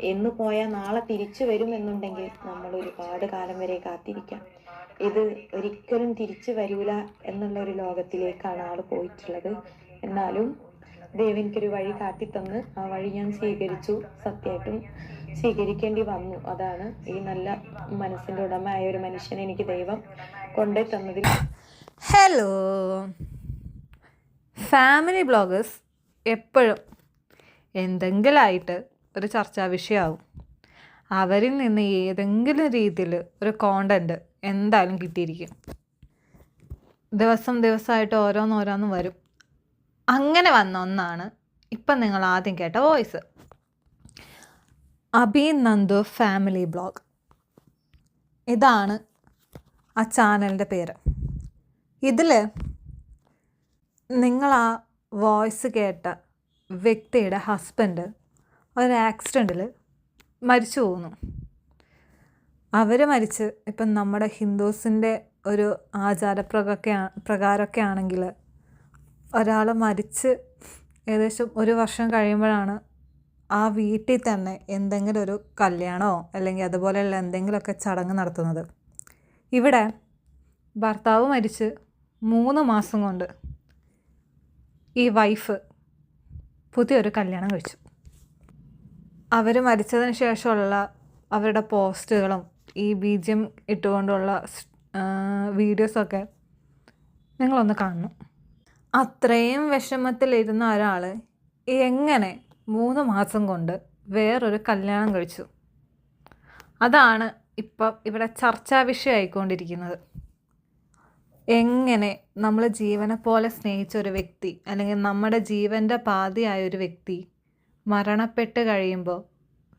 എന്ന് പോയാൽ നാളെ തിരിച്ചു വരുമെന്നുണ്ടെങ്കിൽ നമ്മൾ ഒരുപാട് കാലം വരെ കാത്തിരിക്കാം. ഇത് ഒരിക്കലും തിരിച്ചു വരൂല എന്നുള്ള ഒരു ലോകത്തിലേക്കാണ് ആൾ പോയിട്ടുള്ളത്. എന്നാലും ദൈവം എനിക്കൊരു വഴി കാട്ടിത്തന്ന് ആ വഴി ഞാൻ സ്വീകരിച്ചു. സത്യമായിട്ടും സ്വീകരിക്കേണ്ടി വന്നു. അതാണ് ഈ നല്ല മനസ്സിന്റെ ഉടമയായ ഒരു മനുഷ്യനെ എനിക്ക് ദൈവം കൊണ്ടേ തന്നതിൽ ഹലോ ഫാമിലി ബ്ലോഗേഴ്സ് എപ്പോഴും എന്തെങ്കിലുമായിട്ട് ഒരു ചർച്ചാ വിഷയമാവും അവരിൽ നിന്ന് ഏതെങ്കിലും രീതിയിൽ ഒരു കോണ്ടന്റ് എന്തായാലും കിട്ടിയിരിക്കും. ദിവസം ദിവസമായിട്ട് ഓരോന്നോരോന്ന് വരും. അങ്ങനെ വന്ന ഒന്നാണ് ഇപ്പം നിങ്ങൾ ആദ്യം കേട്ട voice. Abi Nandu family blog. ഇതാണ് ആ ചാനലിന്റെ പേര്. ഇതിൽ നിങ്ങൾ ആ വോയിസ് കേട്ട വ്യക്തിയുടെ ഹസ്ബൻഡ് ഒരു ആക്സിഡന്റിൽ മരിച്ചു പോകുന്നു അവർ മരിച്ച് ഇപ്പം നമ്മുടെ ഹിന്ദുസിന്റെ ഒരു ആചാരപ്രകൊക്കെ പ്രകാരമൊക്കെ ആണെങ്കിൽ ഒരാൾ മരിച്ച് ഏകദേശം ഒരു വർഷം കഴിയുമ്പോഴാണ് ആ വീട്ടിൽ തന്നെ എന്തെങ്കിലും ഒരു കല്യാണമോ അല്ലെങ്കിൽ അതുപോലെയുള്ള എന്തെങ്കിലുമൊക്കെ ചടങ്ങ് നടത്തുന്നത്. ഇവിടെ ഭർത്താവ് മരിച്ച് മൂന്ന് മാസം കൊണ്ട് ഈ വൈഫ് പുതിയൊരു കല്യാണം കഴിച്ചു. അവർ മരിച്ചതിന് ശേഷമുള്ള അവരുടെ പോസ്റ്റുകളും ഈ ബീജം ഇട്ടുകൊണ്ടുള്ള വീഡിയോസൊക്കെ നിങ്ങളൊന്ന് കാണണം. അത്രയും വിഷമത്തിലിരുന്ന ഒരാൾ എങ്ങനെ മൂന്ന് മാസം കൊണ്ട് വേറൊരു കല്യാണം കഴിച്ചു? അതാണ് ഇപ്പം ഇവിടെ ചർച്ചാ വിഷയമായിക്കൊണ്ടിരിക്കുന്നത് എങ്ങനെ നമ്മൾ ജീവനെ പോലെ സ്നേഹിച്ച ഒരു വ്യക്തി അല്ലെങ്കിൽ നമ്മുടെ ജീവന്റെ പാതിയായ ഒരു വ്യക്തി മരണപ്പെട്ട് കഴിയുമ്പോൾ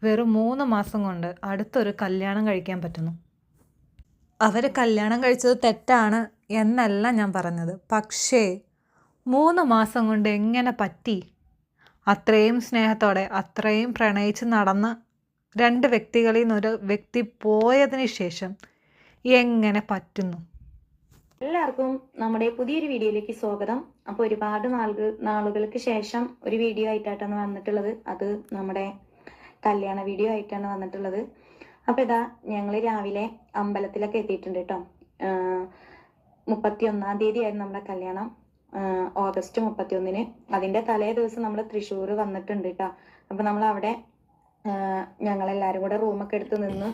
വെറും മൂന്ന് മാസം കൊണ്ട് അടുത്തൊരു കല്യാണം കഴിക്കാൻ പറ്റുന്നു. അവർ കല്യാണം കഴിച്ചത് തെറ്റാണ് എന്നല്ല ഞാൻ പറഞ്ഞത്. പക്ഷേ മൂന്ന് മാസം കൊണ്ട് എങ്ങനെ പറ്റി? അത്രയും സ്നേഹത്തോടെ അത്രയും പ്രണയിച്ച് നടന്ന രണ്ട് വ്യക്തികളിൽ നിന്നൊരു വ്യക്തി പോയതിന് ശേഷം എങ്ങനെ പറ്റുന്നു? എല്ലാവർക്കും നമ്മുടെ പുതിയൊരു വീഡിയോയിലേക്ക് സ്വാഗതം. അപ്പോൾ ഒരുപാട് നാളുകൾ നാളുകൾക്ക് ശേഷം ഒരു വീഡിയോ ആയിട്ടാണ് വന്നിട്ടുള്ളത്. അത് നമ്മുടെ കല്യാണ വീഡിയോ ആയിട്ടാണ് വന്നിട്ടുള്ളത്. അപ്പോൾ ഇതാ ഞങ്ങൾ രാവിലെ അമ്പലത്തിലൊക്കെ എത്തിയിട്ടുണ്ട് കേട്ടോ. മുപ്പത്തി ഒന്നാം തീയതി ആയിരുന്നു നമ്മുടെ കല്യാണം. ഓഗസ്റ്റ് മുപ്പത്തി ഒന്നിന് അതിന്റെ തലേ ദിവസം നമ്മൾ തൃശ്ശൂർ വന്നിട്ടുണ്ട് കേട്ടോ. അപ്പൊ നമ്മൾ അവിടെ ഞങ്ങൾ എല്ലാവരും കൂടെ റൂമൊക്കെ എടുത്ത് നിന്ന്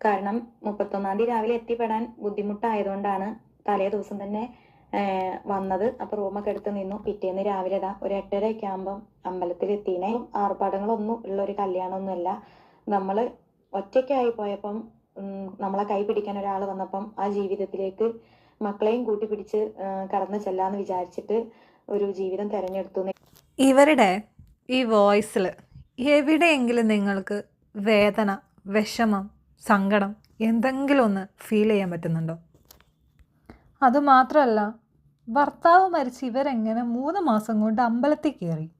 കാരണം മുപ്പത്തൊന്നാം തീയതി രാവിലെ എത്തിപ്പെടാൻ ബുദ്ധിമുട്ടായതുകൊണ്ടാണ് തലേ ദിവസം തന്നെ വന്നത്. അപ്പൊ റൂമൊക്കെ എടുത്ത് നിന്നു. പിറ്റേന്ന് രാവിലെ ഇതാ ഒരു എട്ടര ഒക്കെ ആകുമ്പം അമ്പലത്തിൽ എത്തിനെ ആർഭാടങ്ങളൊന്നും ഉള്ള ഒരു കല്യാണമൊന്നുമല്ല. നമ്മൾ ഒറ്റയ്ക്കായി പോയപ്പം നമ്മളെ കൈ പിടിക്കാൻ ഒരാൾ വന്നപ്പം ആ ജീവിതത്തിലേക്ക് മക്കളെയും കൂട്ടി പിടിച്ച് കടന്നു ചെല്ലാന്ന് വിചാരിച്ചിട്ട് ഒരു ജീവിതം തെരഞ്ഞെടുത്തു ഇവരുടെ ഈ വോയിസിൽ എവിടെയെങ്കിലും നിങ്ങൾക്ക് വേദന വിഷമം സങ്കടം എന്തെങ്കിലും ഒന്ന് ഫീൽ ചെയ്യാൻ പറ്റുന്നുണ്ടോ? അതുമാത്രമല്ല ഭർത്താവ് മരിച്ച് ഇവരെങ്ങനെ മൂന്ന് മാസം കൊണ്ട് അമ്പലത്തിൽ കയറി?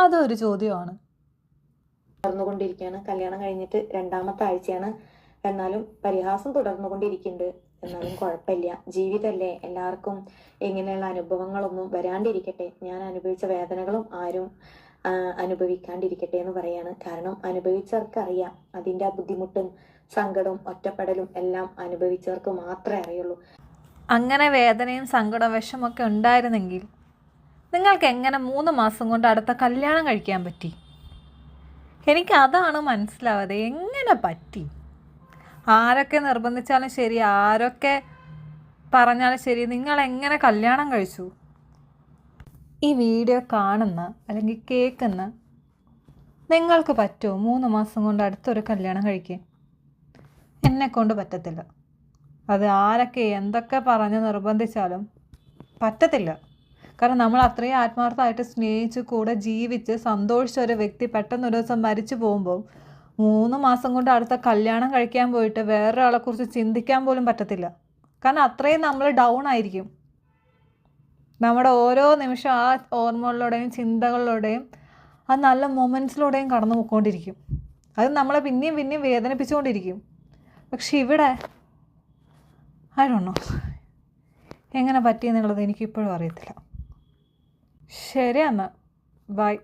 അതൊരു ചോദ്യമാണ്. തുടർന്നുകൊണ്ടിരിക്കുകയാണ് കല്യാണം കഴിഞ്ഞിട്ട് രണ്ടാമത്തെ ആഴ്ചയാണ്. എന്നാലും പരിഹാസം തുടർന്നുകൊണ്ടിരിക്കുന്നുണ്ട്. എന്നാലും കുഴപ്പമില്ല. ജീവിതമല്ലേ? എല്ലാവർക്കും ഇങ്ങനെയുള്ള അനുഭവങ്ങളൊന്നും വരാണ്ടിരിക്കട്ടെ. ഞാൻ അനുഭവിച്ച വേദനകളും ആരും അനുഭവിക്കാണ്ടിരിക്കട്ടെ എന്ന് പറയാണ്. കാരണം അനുഭവിച്ചവർക്ക് അറിയാം അതിന്റെ ആ ബുദ്ധിമുട്ടും സങ്കടവും ഒറ്റപ്പെടലും എല്ലാം അനുഭവിച്ചവർക്ക് മാത്രമേ അറിയുള്ളൂ. അങ്ങനെ വേദനയും സങ്കടവും വിഷമൊക്കെ ഉണ്ടായിരുന്നെങ്കിൽ നിങ്ങൾക്ക് എങ്ങനെ മൂന്ന് മാസം കൊണ്ട് അടുത്ത കല്യാണം കഴിക്കാൻ പറ്റി? എനിക്ക് അതാണ് മനസ്സിലാവാതെ എങ്ങനെ പറ്റി? ആരൊക്കെ നിർബന്ധിച്ചാലും ശരി ആരൊക്കെ പറഞ്ഞാലും ശരി നിങ്ങൾ എങ്ങനെ കല്യാണം കഴിച്ചു? ഈ വീഡിയോ കാണുന്ന അല്ലെങ്കിൽ കേൾക്കുന്ന നിങ്ങൾക്ക് പറ്റുമോ? മൂന്ന് മാസം കൊണ്ട് അടുത്തൊരു കല്യാണം കഴിക്കുക എന്നെ കൊണ്ട് പറ്റത്തില്ല. അത് ആരൊക്കെ എന്തൊക്കെ പറഞ്ഞ് നിർബന്ധിച്ചാലും പറ്റത്തില്ല. കാരണം നമ്മൾ അത്രയും ആത്മാർത്ഥമായിട്ട് സ്നേഹിച്ച് കൂടെ ജീവിച്ച് സന്തോഷിച്ച ഒരു വ്യക്തി പെട്ടെന്ന് ഒരു ദിവസം മരിച്ചു പോകുമ്പോൾ മൂന്ന് മാസം കൊണ്ട് അടുത്ത കല്യാണം കഴിക്കാൻ പോയിട്ട് വേറൊരാളെക്കുറിച്ച് ചിന്തിക്കാൻ പോലും പറ്റത്തില്ല. കാരണം അത്രയും നമ്മൾ ഡൗൺ ആയിരിക്കും. നമ്മുടെ ഓരോ നിമിഷം ആ ഓർമ്മകളിലൂടെയും ചിന്തകളിലൂടെയും ആ നല്ല മൊമെന്റ്സിലൂടെയും കടന്നു പോയിക്കൊണ്ടിരിക്കും. അത് നമ്മളെ പിന്നെയും പിന്നെയും വേദനിപ്പിച്ചുകൊണ്ടിരിക്കും. പക്ഷെ ഇവിടെ ആരുണ്ടോ എങ്ങനെ പറ്റിയെന്നുള്ളത് എനിക്കിപ്പോഴും അറിയത്തില്ല. ശരി ബൈ